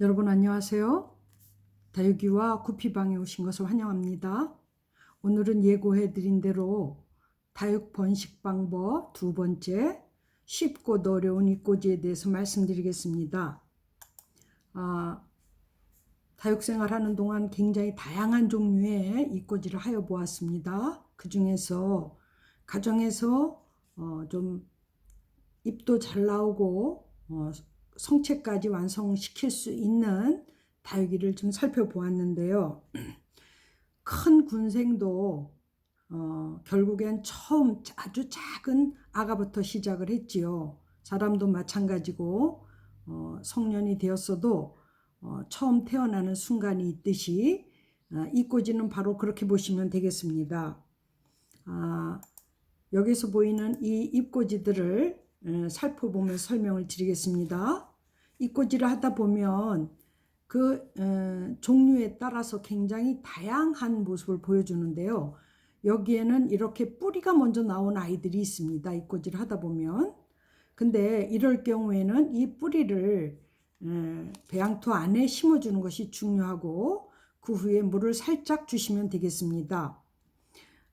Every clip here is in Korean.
여러분 안녕하세요. 다육이와 구피방에 오신 것을 환영합니다. 오늘은 예고해 드린 대로 다육 번식 방법 두 번째 쉽고 어려운 이꼬지에 대해서 말씀드리겠습니다. 아, 다육 생활하는 동안 굉장히 다양한 종류의 이꼬지를 하여 보았습니다. 그 중에서 가정에서 어, 좀 잎도 잘 나오고 어, 성체까지 완성시킬 수 있는 다육이를 좀 살펴보았는데요. 큰 군생도 어, 결국엔 처음 아주 작은 아가부터 시작을 했지요. 사람도 마찬가지고 어, 성년이 되었어도 어, 처음 태어나는 순간이 있듯이 어, 이 꼬지는 바로 그렇게 보시면 되겠습니다. 아, 여기서 보이는 이 잎꼬지들을 에, 살펴보며 설명을 드리겠습니다. 잎꼬지를 하다 보면 그 에, 종류에 따라서 굉장히 다양한 모습을 보여주는데요. 여기에는 이렇게 뿌리가 먼저 나온 아이들이 있습니다. 잎꼬지를 하다 보면. 근데 이럴 경우에는 이 뿌리를 에, 배양토 안에 심어주는 것이 중요하고 그 후에 물을 살짝 주시면 되겠습니다.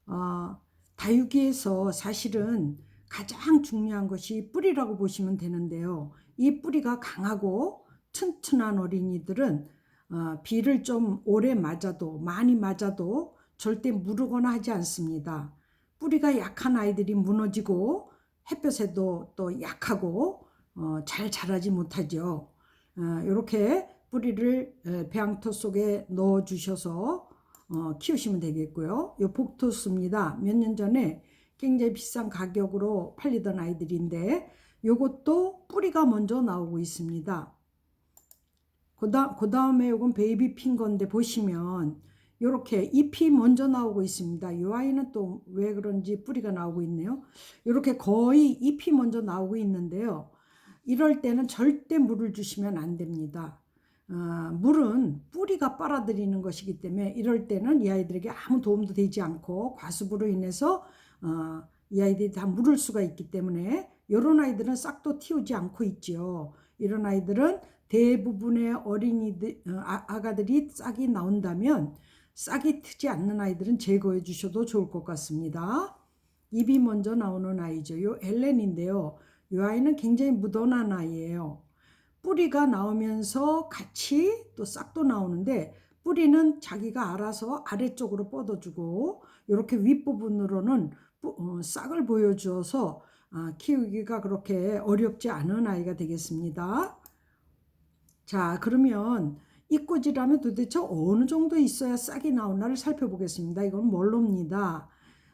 어, 다육이에서 사실은 가장 중요한 것이 뿌리라고 보시면 되는데요. 이 뿌리가 강하고 튼튼한 어린이들은 어, 비를 좀 오래 맞아도 많이 맞아도 절대 무르거나 하지 않습니다. 뿌리가 약한 아이들이 무너지고 햇볕에도 또 약하고 어, 잘 자라지 못하죠. 어, 이렇게 뿌리를 에, 배양토 속에 넣어 주셔서 어, 키우시면 되겠고요. 요 복토스입니다. 몇 년 전에 굉장히 비싼 가격으로 팔리던 아이들인데 요것도 뿌리가 먼저 나오고 있습니다. 그다, 그 다음에 요건 베이비 핀 건데 보시면 요렇게 잎이 먼저 나오고 있습니다. 이 아이는 또 왜 그런지 뿌리가 나오고 있네요. 요렇게 거의 잎이 먼저 나오고 있는데요. 이럴 때는 절대 물을 주시면 안 됩니다. 어, 물은 뿌리가 빨아들이는 것이기 때문에 이럴 때는 이 아이들에게 아무 도움도 되지 않고 과습으로 인해서 어, 이 아이들이 다 물을 수가 있기 때문에 이런 아이들은 싹도 틔우지 않고 있지요. 이런 아이들은 대부분의 어린이들 어, 아, 아가들이 싹이 나온다면 싹이 트지 않는 아이들은 제거해 주셔도 좋을 것 같습니다. 입이 먼저 나오는 아이죠. 요 엘렌인데요. 이 아이는 굉장히 무던한 아이예요. 뿌리가 나오면서 같이 또 싹도 나오는데 뿌리는 자기가 알아서 아래쪽으로 뻗어주고 이렇게 윗부분으로는 어, 싹을 보여주어서 아, 키우기가 그렇게 어렵지 않은 아이가 되겠습니다. 자 그러면 이꼬지라면 도대체 어느 정도 있어야 싹이 나오나를 살펴보겠습니다. 이건 멀로입니다.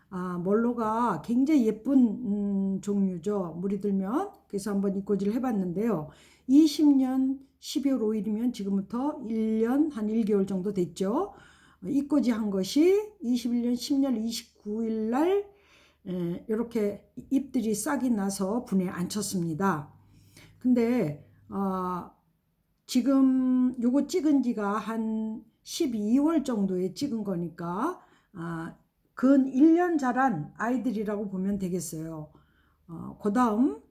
아, 멀로가 굉장히 예쁜 음, 종류죠. 물이 들면 그래서 한번 이꼬지를 해봤는데요. 20년 12월 5일이면 지금부터 1년 한 1개월 정도 됐죠. 이꼬지 한 것이 21년 10월 29일 날 이렇게 잎들이 싹이 나서 분에 앉혔습니다. 근데 어, 지금 요거 찍은 지가 한 12월 정도에 찍은 거니까 아, 근 1년 자란 아이들이라고 보면 되겠어요. 어, 그 다음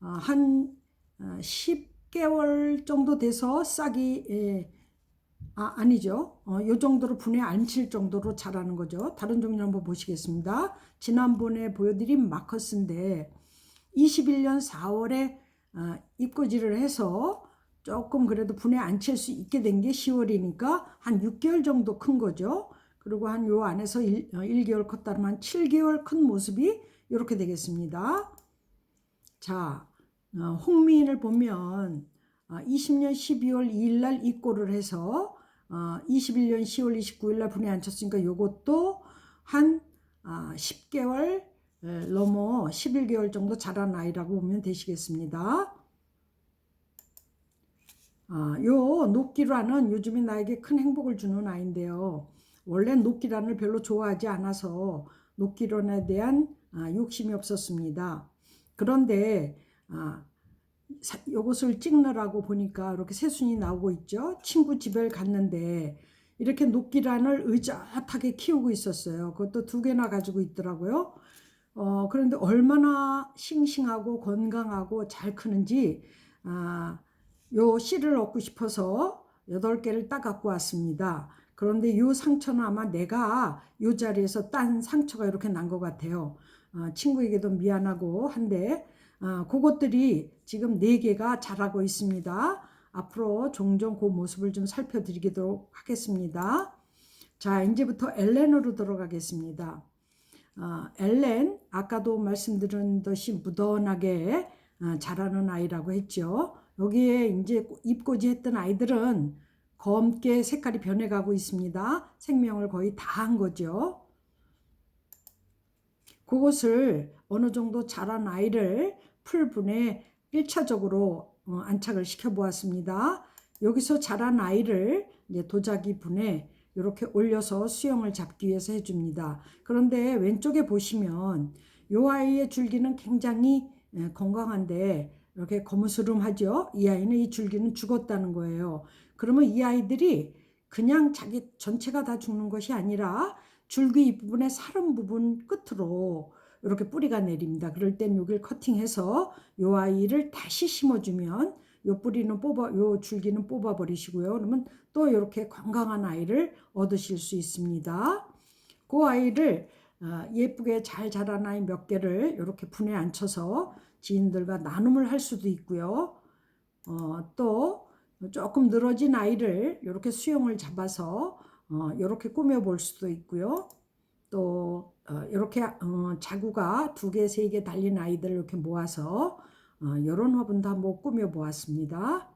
어, 한 10개월 어, 정도 돼서 싹이 예, 아, 아니죠. 어, 요 정도로 분에 안칠 정도로 자라는 거죠. 다른 종류 한번 보시겠습니다. 지난번에 보여드린 마커스인데 21년 4월에 어, 입고지를 해서 조금 그래도 분에 안칠 수 있게 된 게 10월이니까 한 6개월 정도 큰 거죠. 그리고 한 요 안에서 1, 1개월 컸다면 한 7개월 큰 모습이 이렇게 되겠습니다. 자, 어, 홍미인을 보면 20년 12월 2일 날 입고를 해서 21년 10월 29일 날 분에 앉혔으니까 요것도 한 10개월 넘어 11개월 정도 자란 아이라고 보면 되시겠습니다. 아, 요 녹기란은 요즘에 나에게 큰 행복을 주는 아이인데요. 원래 녹기란을 별로 좋아하지 않아서 녹기란에 대한 아, 욕심이 없었습니다. 그런데 아, 요것을 찍느라고 보니까 이렇게 새순이 나오고 있죠. 친구 집에 갔는데 이렇게 녹기란을 의젓하게 키우고 있었어요. 그것도 두 개나 가지고 있더라고요. 어, 그런데 얼마나 싱싱하고 건강하고 잘 크는지, 아, 요 씨를 얻고 싶어서 여덟 개를 따 갖고 왔습니다. 그런데 요 상처는 아마 내가 요 자리에서 딴 상처가 이렇게 난 것 같아요. 어, 친구에게도 미안하고 한데 어, 그것들이 지금 네 개가 자라고 있습니다. 앞으로 종종 그 모습을 좀 살펴드리도록 하겠습니다. 자, 이제부터 엘렌으로 들어가겠습니다. 어, 엘렌, 아까도 말씀드린 듯이 무던하게 어, 자라는 아이라고 했죠. 여기에 이제 입고지 했던 아이들은 검게 색깔이 변해가고 있습니다. 생명을 거의 다 한 거죠. 그것을 어느 정도 자란 아이를 풀분에 1차적으로 어, 안착을 시켜 보았습니다. 여기서 자란 아이를 도자기 분에 이렇게 올려서 수영을 잡기 위해서 해줍니다. 그런데 왼쪽에 보시면 이 아이의 줄기는 굉장히 예, 건강한데 이렇게 거무스름하죠. 이 아이는 이 줄기는 죽었다는 거예요. 그러면 이 아이들이 그냥 자기 전체가 다 죽는 것이 아니라 줄기 윗부분의 사른 부분 끝으로 이렇게 뿌리가 내립니다. 그럴 땐 여기를 커팅해서 이 아이를 다시 심어주면 요 뿌리는 뽑아, 요 줄기는 뽑아 버리시고요. 그러면 또 이렇게 건강한 아이를 얻으실 수 있습니다. 그 아이를 어, 예쁘게 잘 자란 아이 몇 개를 이렇게 분에 앉혀서 지인들과 나눔을 할 수도 있고요. 어, 또 조금 늘어진 아이를 이렇게 수영을 잡아서 어, 이렇게 꾸며 볼 수도 있고요. 또 어, 이렇게 어, 자구가 두 개, 세 개 달린 아이들을 이렇게 모아서 어, 이런 화분도 한번 꾸며 보았습니다.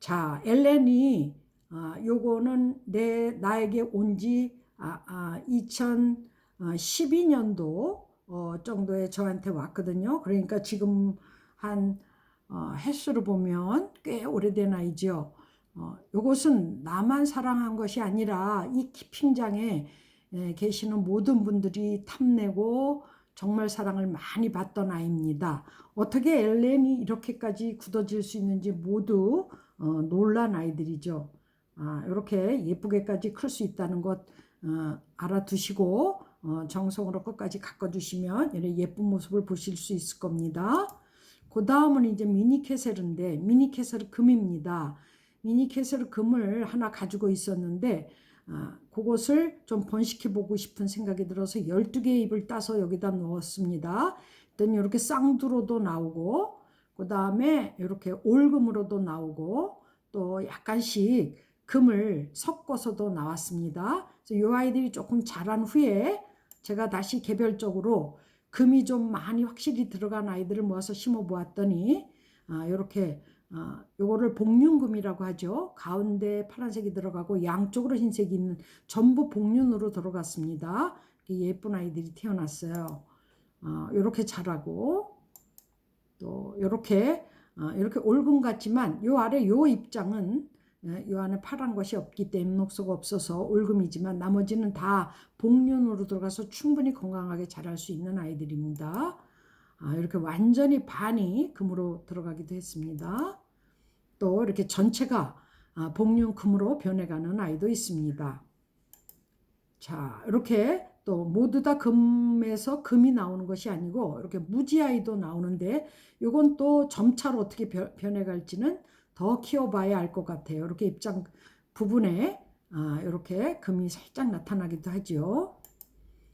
자, 엘렌이 아, 요거는 내 나에게 온지 아, 아, 2012년도 어, 정도에 저한테 왔거든요. 그러니까 지금 한 어, 횟수로 보면 꽤 오래된 아이죠. 어, 요것은 나만 사랑한 것이 아니라 이 키핑장에 에, 계시는 모든 분들이 탐내고 정말 사랑을 많이 받던 아이입니다. 어떻게 엘렌이 이렇게까지 굳어질 수 있는지 모두 어, 놀란 아이들이죠. 아, 이렇게 예쁘게까지 클 수 있다는 것 어, 알아두시고 어, 정성으로 끝까지 가꿔주시면 이런 예쁜 모습을 보실 수 있을 겁니다. 그 다음은 이제 미니 캐셀인데 미니 캐셀은 금입니다. 미니 캐셀 금을 하나 가지고 있었는데 아, 그것을 좀 번식해 보고 싶은 생각이 들어서 12개의 잎을 따서 여기다 넣었습니다. 이렇게 쌍두로도 나오고 그 다음에 이렇게 올금으로도 나오고 또 약간씩 금을 섞어서도 나왔습니다. 그래서 이 아이들이 조금 자란 후에 제가 다시 개별적으로 금이 좀 많이 확실히 들어간 아이들을 모아서 심어 보았더니 아, 이렇게 아, 요거를 복륜금이라고 하죠. 가운데 파란색이 들어가고 양쪽으로 흰색이 있는 전부 복륜으로 들어갔습니다. 예쁜 아이들이 태어났어요. 아, 이렇게 자라고 또 이렇게 아, 이렇게 올금 같지만 요 아래 요 입장은 예, 요 안에 파란 것이 없기 때문에 녹소가 없어서 올금이지만 나머지는 다 복륜으로 들어가서 충분히 건강하게 자랄 수 있는 아이들입니다. 아, 이렇게 완전히 반이 금으로 들어가기도 했습니다. 또 이렇게 전체가 아, 복륜 금으로 변해가는 아이도 있습니다. 자, 이렇게 또 모두 다 금에서 금이 나오는 것이 아니고 이렇게 무지아이도 나오는데 이건 또 점차로 어떻게 변해갈지는 더 키워봐야 알 것 같아요. 이렇게 입장 부분에 아, 이렇게 금이 살짝 나타나기도 하죠.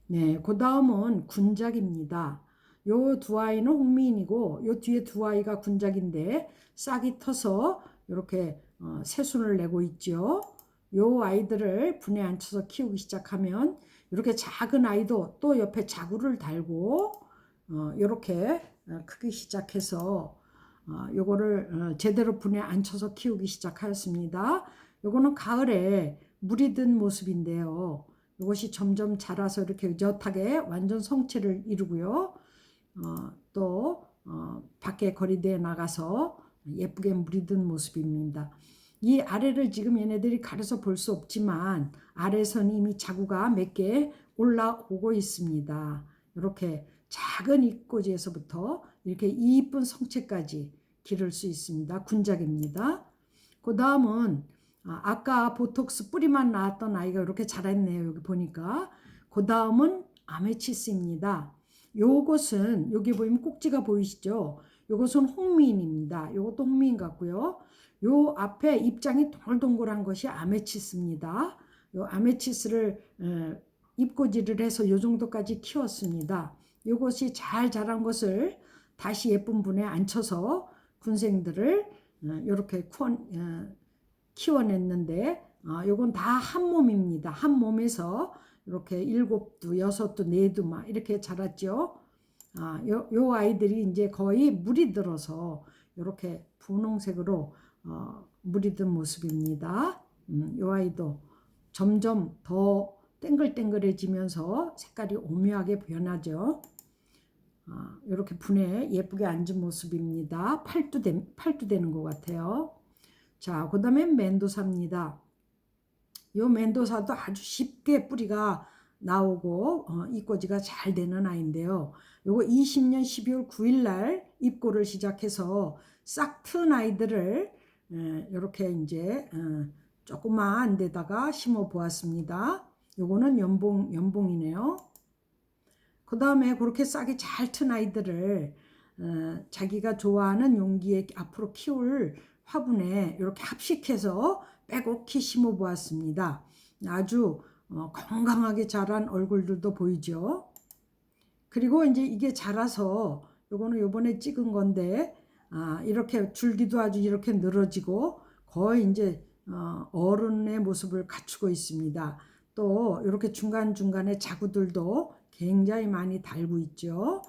네, 그 다음은 군작입니다. 요 두 아이는 홍미인이고 요 뒤에 두 아이가 군작인데 싹이 터서 이렇게 어, 새순을 내고 있죠. 요 아이들을 분에 앉혀서 키우기 시작하면 이렇게 작은 아이도 또 옆에 자구를 달고 어, 이렇게 어, 크기 시작해서 어, 요거를 어, 제대로 분에 앉혀서 키우기 시작하였습니다. 요거는 가을에 물이 든 모습인데요. 이것이 점점 자라서 이렇게 의젓하게 완전 성체를 이루고요. 어, 또 어, 밖에 거리대에 나가서 예쁘게 물이 든 모습입니다. 이 아래를 지금 얘네들이 가려서 볼 수 없지만 아래선 이미 자구가 몇 개 올라오고 있습니다. 이렇게 작은 입꼬지에서부터 이렇게 이쁜 성체까지 기를 수 있습니다. 군작입니다. 그 다음은 아, 아까 보톡스 뿌리만 나왔던 아이가 이렇게 자랐네요. 여기 보니까. 그 다음은 아메치스입니다. 요것은 여기 보이면 꼭지가 보이시죠? 요것은 홍미인입니다. 요것도 홍미인 같고요. 요 앞에 입장이 동글동글한 것이 아메치스입니다. 요 아메치스를 어, 잎꽂이를 해서 요 정도까지 키웠습니다. 요것이 잘 자란 것을 다시 예쁜 분에 앉혀서 군생들을 이렇게 키워냈는데 어, 요건 다 한 몸입니다. 한 몸에서 이렇게 일곱도 여섯도 네도 막 이렇게 자랐죠. 아, 요, 요 아이들이 이제 거의 물이 들어서 이렇게 분홍색으로 어, 물이 든 모습입니다. 음, 요 아이도 점점 더 땡글땡글해지면서 색깔이 오묘하게 변하죠. 아, 이렇게 분에 예쁘게 앉은 모습입니다. 팔도, 되, 팔도 되는 것 같아요. 자, 그 다음에 멘도사입니다. 요 멘도사도 아주 쉽게 뿌리가 나오고 어, 잎꽂이가 잘 되는 아이인데요. 요거 20년 12월 9일 날 입고를 시작해서 싹 튼 아이들을 이렇게 이제 어, 조그마한 데다가 심어 보았습니다. 요거는 연봉 연봉이네요. 그 다음에 그렇게 싹이 잘 튼 아이들을 어, 자기가 좋아하는 용기에 앞으로 키울 화분에 이렇게 합식해서 빼곡히 심어 보았습니다. 아주 어, 건강하게 자란 얼굴들도 보이죠. 그리고 이제 이게 자라서 요거는 요번에 찍은 건데 아, 이렇게 줄기도 아주 이렇게 늘어지고 거의 이제 어, 어른의 모습을 갖추고 있습니다. 또 이렇게 중간중간에 자구들도 굉장히 많이 달고 있죠.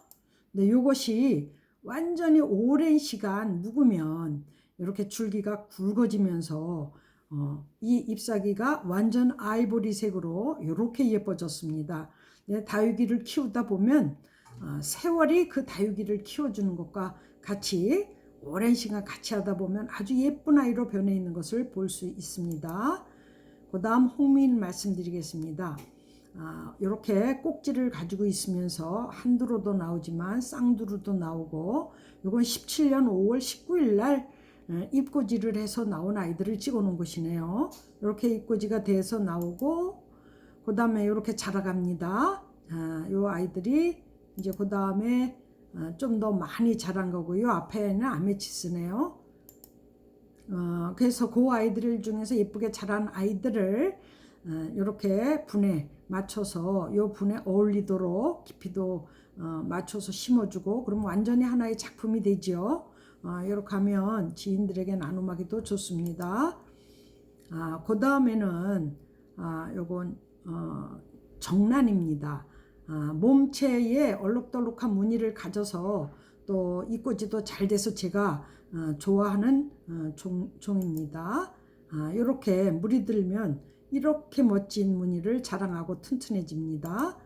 근데 이것이 완전히 오랜 시간 묵으면 이렇게 줄기가 굵어지면서 어, 이 잎사귀가 완전 아이보리색으로 이렇게 예뻐졌습니다. 네, 다육이를 키우다 보면 어, 세월이 그 다육이를 키워주는 것과 같이 오랜 시간 같이 하다 보면 아주 예쁜 아이로 변해 있는 것을 볼 수 있습니다. 그 다음 홍민 말씀드리겠습니다. 아, 이렇게 꼭지를 가지고 있으면서 한두로도 나오지만 쌍두로도 나오고 이건 17년 5월 19일 날 어, 입꼬지를 해서 나온 아이들을 찍어 놓은 것이네요. 이렇게 입꼬지가 돼서 나오고 그 다음에 이렇게 자라갑니다. 아, 요 아이들이 이제 그 다음에 어, 좀더 많이 자란 거고요. 앞에는 아메치스네요. 어, 그래서 그 아이들 중에서 예쁘게 자란 아이들을 이렇게 어, 분에 맞춰서 요 분에 어울리도록 깊이도 어, 맞춰서 심어주고 그러면 완전히 하나의 작품이 되죠. 어, 이렇게 하면 지인들에게 나눔하기도 좋습니다. 아, 그 다음에는 아, 요건 어, 정란입니다. 아, 몸체에 얼룩덜룩한 무늬를 가져서 또 이꼬지도 잘 돼서 제가 어, 좋아하는 어, 종, 종입니다. 아, 이렇게 물이 들면 이렇게 멋진 무늬를 자랑하고 튼튼해집니다.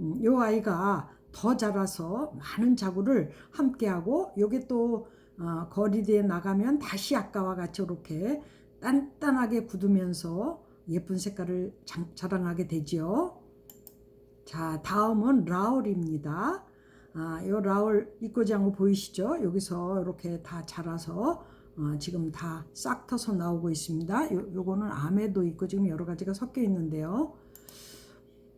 음, 이 아이가 더 자라서 많은 자구를 함께하고 요게 또 어, 거리대에 나가면 다시 아까와 같이 이렇게 단단하게 굳으면서 예쁜 색깔을 장, 자랑하게 되지요. 자, 다음은 라울입니다. 아, 이 라울 입고장구 보이시죠? 여기서 이렇게 다 자라서 어, 지금 다 싹 터서 나오고 있습니다. 요, 요거는 암에도 있고 지금 여러 가지가 섞여 있는데요.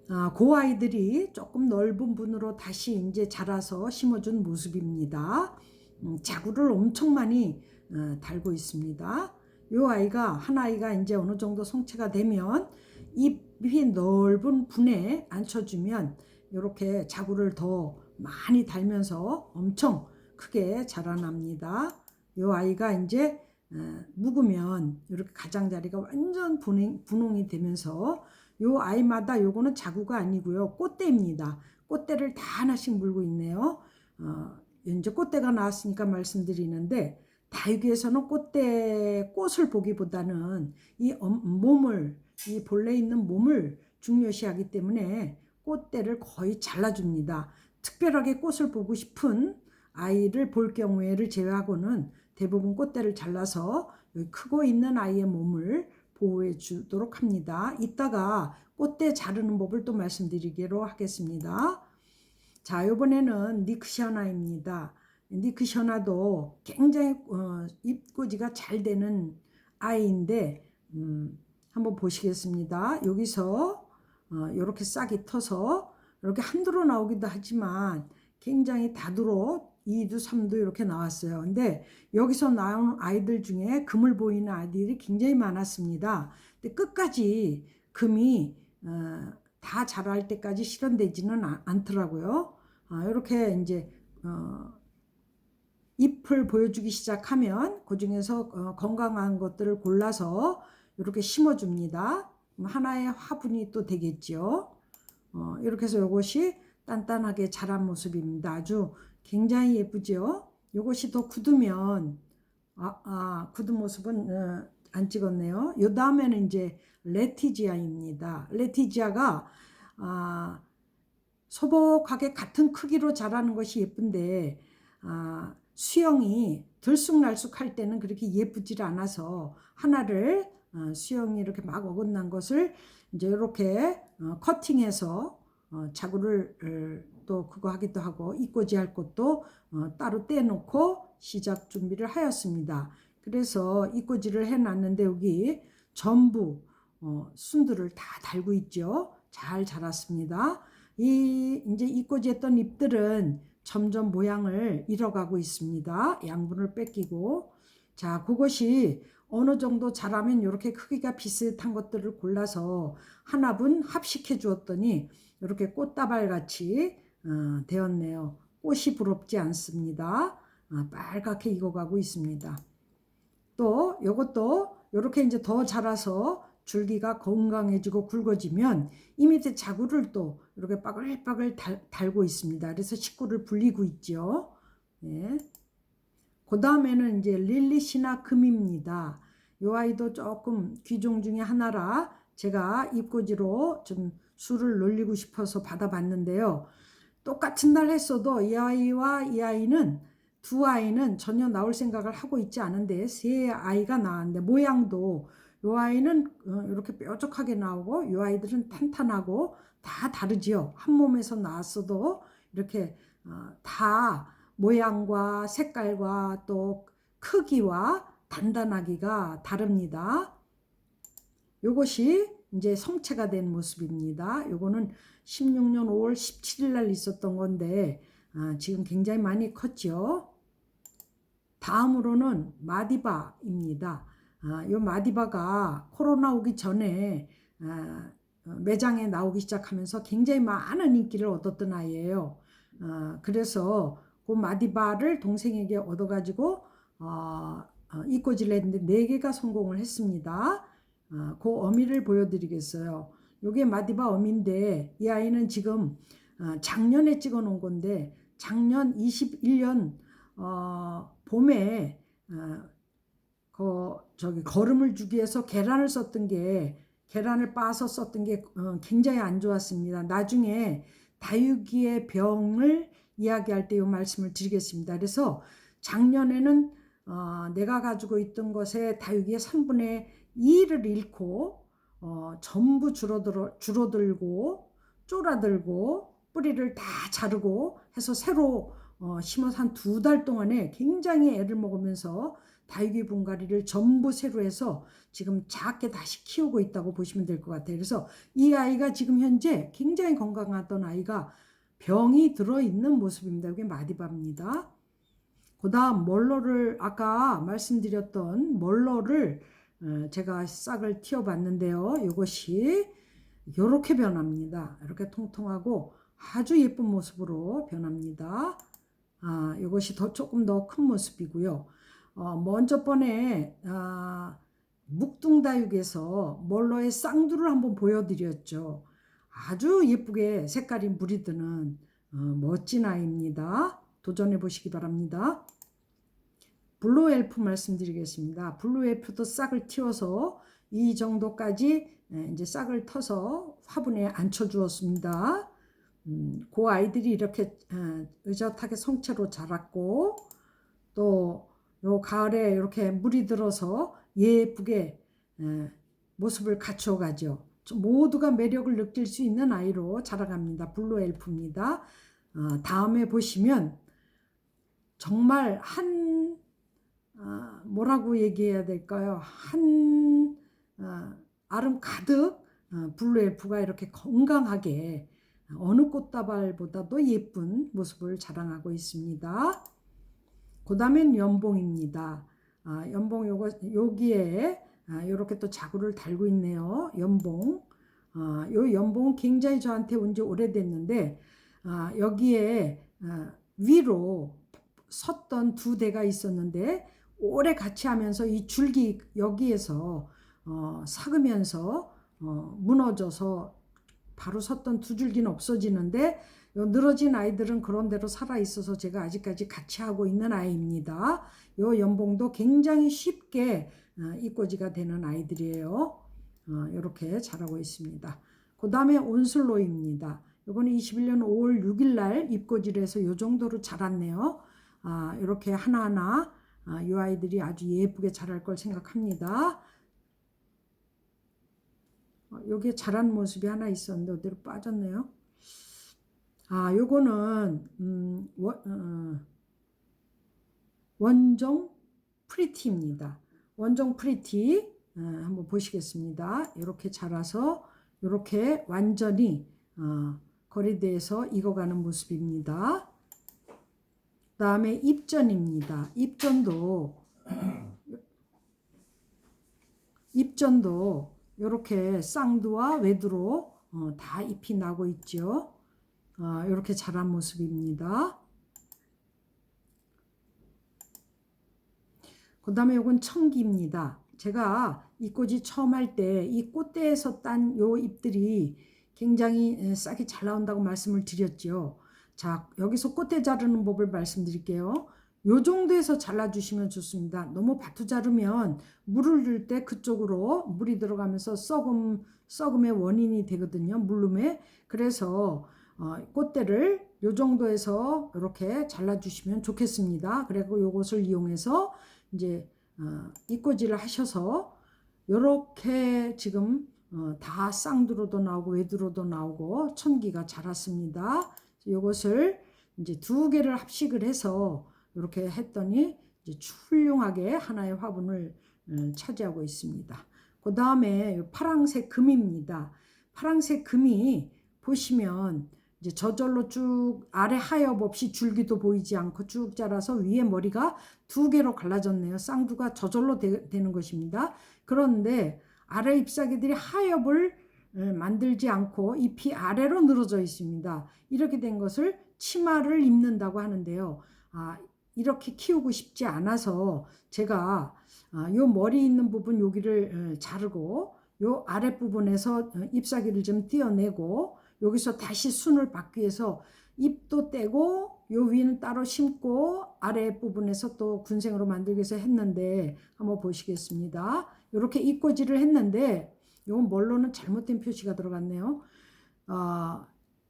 아, 그 아이들이 조금 넓은 분으로 다시 이제 자라서 심어준 모습입니다. 음, 자구를 엄청 많이 어, 달고 있습니다. 이 아이가 한 아이가 이제 어느 정도 성체가 되면 잎이 넓은 분에 앉혀주면 이렇게 자구를 더 많이 달면서 엄청 크게 자라납니다. 이 아이가 이제 어, 묵으면 이렇게 가장자리가 완전 분홍, 분홍이 되면서 이 아이마다 요거는 자구가 아니고요 꽃대입니다. 꽃대를 다 하나씩 물고 있네요. 어, 이제 꽃대가 나왔으니까 말씀드리는데 다육이에서는 꽃대 꽃을 보기보다는 이 몸을 이 본래 있는 몸을 중요시하기 때문에 꽃대를 거의 잘라줍니다. 특별하게 꽃을 보고 싶은 아이를 볼 경우에를 제외하고는 대부분 꽃대를 잘라서 크고 있는 아이의 몸을 보호해 주도록 합니다. 이따가 꽃대 자르는 법을 또 말씀드리기로 하겠습니다. 자, 이번에는 니크셔나입니다. 니크셔나도 굉장히 어, 잎꽂이가 잘 되는 아이인데 음, 한번 보시겠습니다. 여기서 어, 이렇게 싹이 터서 이렇게 한두로 나오기도 하지만 굉장히 다두로 2도 3도 이렇게 나왔어요. 근데 여기서 나온 아이들 중에 금을 보이는 아이들이 굉장히 많았습니다. 근데 끝까지 금이 어, 다 자랄 때까지 실현되지는 아- 않더라고요. 아, 이렇게 이제 어, 잎을 보여주기 시작하면 그 중에서 어, 건강한 것들을 골라서 이렇게 심어줍니다. 하나의 화분이 또 되겠죠. 어, 이렇게 해서 이것이 단단하게 자란 모습입니다. 아주 굉장히 예쁘죠. 이것이 더 굳으면 아, 아 굳은 모습은 어, 안 찍었네요. 요 다음에는 이제 레티지아입니다. 레티지아가 아, 소복하게 같은 크기로 자라는 것이 예쁜데 아, 수영이 들쑥날쑥할 때는 그렇게 예쁘질 않아서 하나를 어, 수영이 이렇게 막 어긋난 것을 이제 이렇게 어, 커팅해서 어, 자구를 어, 또 그거 하기도 하고 이꼬지 할 것도 어, 따로 떼놓고 시작 준비를 하였습니다. 그래서 이꼬지를 해놨는데 여기 전부 어, 순두를 다 달고 있죠. 잘 자랐습니다. 이 이제 이꼬지했던 잎들은 점점 모양을 잃어가고 있습니다. 양분을 뺏기고 자 그것이 어느 정도 자라면 이렇게 크기가 비슷한 것들을 골라서 하나분 합식해 주었더니 이렇게 꽃다발 같이 어, 되었네요. 꽃이 부럽지 않습니다. 아, 빨갛게 익어가고 있습니다. 또 이것도 이렇게 이제 더 자라서 줄기가 건강해지고 굵어지면 이 밑에 자구를 또 이렇게 빠글빠글 달, 달고 있습니다. 그래서 식구를 불리고 있죠. 네. 그 다음에는 이제 릴리시나 금입니다. 이 아이도 조금 귀종 중에 하나라 제가 입꼬지로 좀 술을 놀리고 싶어서 받아봤는데요. 똑같은 날 했어도 이 아이와 이 아이는 두 아이는 전혀 나올 생각을 하고 있지 않은데 세 아이가 나왔는데 모양도 이 아이는 어, 이렇게 뾰족하게 나오고 이 아이들은 탄탄하고 다 다르지요. 한 몸에서 나왔어도 이렇게 어, 다 모양과 색깔과 또 크기와 단단하기가 다릅니다. 요것이 이제 성체가 된 모습입니다. 요거는 16년 5월 17일 날 있었던 건데 아, 지금 굉장히 많이 컸죠. 다음으로는 마디바입니다. 아, 요 마디바가 코로나 오기 전에 아, 매장에 나오기 시작하면서 굉장히 많은 인기를 얻었던 아이예요. 아, 그래서 그 마디바를 동생에게 얻어가지고 어, 어, 이꼬지를 했는데 네 개가 성공을 했습니다. 아, 그 어미를 보여드리겠어요. 요게 마디바 어미인데 이 아이는 지금 아, 작년에 찍어 놓은 건데 작년 21년 어, 봄에 어, 그 저기 걸음을 주기 위해서 계란을 썼던 게 계란을 빻아서 썼던 게 어, 굉장히 안 좋았습니다. 나중에 다육이의 병을 이야기할 때 이 말씀을 드리겠습니다. 그래서 작년에는 어, 내가 가지고 있던 것에 다육이의 3분의 2를 잃고 어, 전부 줄어들어, 줄어들고 쫄아들고 뿌리를 다 자르고 해서 새로 어, 심어서 한 두 달 동안에 굉장히 애를 먹으면서 다육이 분갈이를 전부 새로 해서 지금 작게 다시 키우고 있다고 보시면 될 것 같아요. 그래서 이 아이가 지금 현재 굉장히 건강하던 아이가 병이 들어있는 모습입니다. 이게 마디바입니다. 그 다음 멀로를 아까 말씀드렸던 멀로를 어, 제가 싹을 틔워봤는데요. 이것이 이렇게 변합니다. 이렇게 통통하고 아주 예쁜 모습으로 변합니다. 아, 이것이 더 조금 더 큰 모습이고요. 어, 먼저 번에 아, 묵둥다육에서 멀로의 쌍두를 한번 보여드렸죠. 아주 예쁘게 색깔이 물이 드는 어, 멋진 아이입니다. 도전해 보시기 바랍니다. 블루 엘프 말씀드리겠습니다. 블루 엘프도 싹을 틔워서 이 정도까지 예, 이제 싹을 터서 화분에 앉혀 주었습니다. 음, 그 아이들이 이렇게 어, 의젓하게 성체로 자랐고 또 요 가을에 이렇게 물이 들어서 예쁘게 에, 모습을 갖춰 가죠. 모두가 매력을 느낄 수 있는 아이로 자라갑니다. 블루 엘프입니다. 어, 다음에 보시면 정말 한 어, 뭐라고 얘기해야 될까요? 한 어, 아름 가득 어, 블루 엘프가 이렇게 건강하게 어느 꽃다발보다도 예쁜 모습을 자랑하고 있습니다. 그 다음엔 연봉입니다. 아, 연봉 요거, 여기에 아, 이렇게 또 자구를 달고 있네요. 연봉. 아, 요 연봉은 굉장히 저한테 온 지 오래됐는데, 아, 여기에 아, 위로 섰던 두 대가 있었는데, 오래 같이 하면서 이 줄기 여기에서 어, 삭으면서 어, 무너져서 바로 섰던 두 줄기는 없어지는데 요 늘어진 아이들은 그런 대로 살아 있어서 제가 아직까지 같이 하고 있는 아이입니다. 요 연봉도 굉장히 쉽게 어, 이꼬지가 되는 아이들이에요. 어, 이렇게 자라고 있습니다. 그 다음에 온슬로입니다. 이거는 21년 5월 6일 날 입꼬지를 해서 요 정도로 자랐네요. 아, 이렇게 하나하나 아, 이 아이들이 아주 예쁘게 자랄 걸 생각합니다. 어, 여기에 자란 모습이 하나 있었는데 어디로 빠졌네요. 아, 요거는 음, 원, 어, 원종 프리티입니다. 원종 프리티 어, 한번 보시겠습니다. 이렇게 자라서 이렇게 완전히 어, 거리대에서 익어가는 모습입니다. 다음에 입전입니다. 입전도 입전도 이렇게 쌍두와 외두로 어, 다 잎이 나고 있죠. 어, 이렇게 자란 모습입니다. 그 다음에 이건 청기입니다. 제가 이 꽃이 처음 할 때 이 꽃대에서 딴 요 잎들이 굉장히 싹이 잘 나온다고 말씀을 드렸죠. 자, 여기서 꽃대 자르는 법을 말씀드릴게요. 요 정도에서 잘라주시면 좋습니다. 너무 바투 자르면 물을 줄 때 그쪽으로 물이 들어가면서 썩음, 썩음의 원인이 되거든요. 물름에. 그래서 어, 꽃대를 요 정도에서 이렇게 잘라주시면 좋겠습니다. 그리고 요것을 이용해서 이제 어, 이꼬지를 하셔서 요렇게 지금 어, 다 쌍두로도 나오고 외두로도 나오고 천기가 자랐습니다. 요것을 이제 두 개를 합식을 해서 이렇게 했더니 이제 훌륭하게 하나의 화분을 어, 차지하고 있습니다. 그 다음에 파랑색 금입니다. 파랑색 금이 보시면 이제 저절로 쭉 아래 하엽 없이 줄기도 보이지 않고 쭉 자라서 위에 머리가 두 개로 갈라졌네요. 쌍두가 저절로 되, 는 것입니다. 그런데 아래 잎사귀들이 하엽을 만들지 않고 잎이 아래로 늘어져 있습니다. 이렇게 된 것을 치마를 입는다고 하는데요. 아, 이렇게 키우고 싶지 않아서 제가 아, 요 머리 있는 부분 여기를 자르고 요 아랫부분에서 어, 잎사귀를 좀 띄어내고 여기서 다시 순을 받기 위해서 잎도 떼고 요 위는 따로 심고 아래 부분에서 또 군생으로 만들기 위해서 했는데 한번 보시겠습니다. 이렇게 잎꽂이를 했는데 이건 뭘로는 잘못된 표시가 들어갔네요. 어,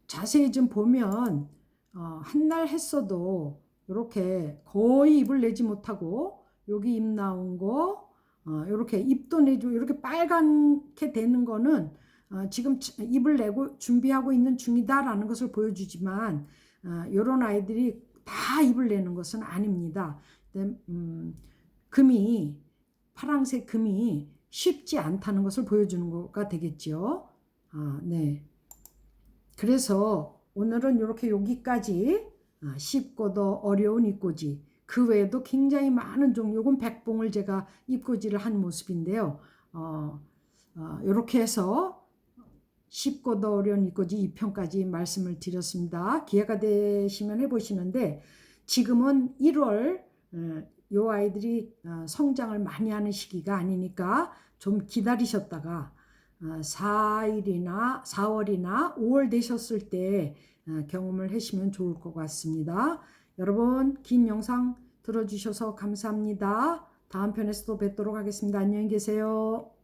자세히 좀 보면 어, 한 날 했어도 이렇게 거의 잎을 내지 못하고 여기 잎 나온 거 어, 이렇게 잎도 내주고 이렇게 빨갛게 되는 거는 어, 지금 잎을 내고 준비하고 있는 중이다라는 것을 보여주지만 어, 이런 아이들이 다 잎을 내는 것은 아닙니다. 음, 금이 파랑색 금이 쉽지 않다는 것을 보여주는 거가 되겠죠. 아, 네. 그래서 오늘은 이렇게 여기까지 아, 쉽고도 어려운 잎꽂이 그 외에도 굉장히 많은 종류 요건 백봉을 제가 잎꽂이를 한 모습인데요. 어, 어, 이렇게 해서 쉽고도 어려운 이꼬지 2편까지 말씀을 드렸습니다. 기회가 되시면 해보시는데 지금은 1월 어, 요 아이들이 어, 성장을 많이 하는 시기가 아니니까 좀 기다리셨다가 4일이나 어, 4월이나 5월 되셨을 때 경험을 하시면 좋을 것 같습니다. 여러분 긴 영상 들어주셔서 감사합니다. 다음 편에서 도 뵙도록 하겠습니다. 안녕히 계세요.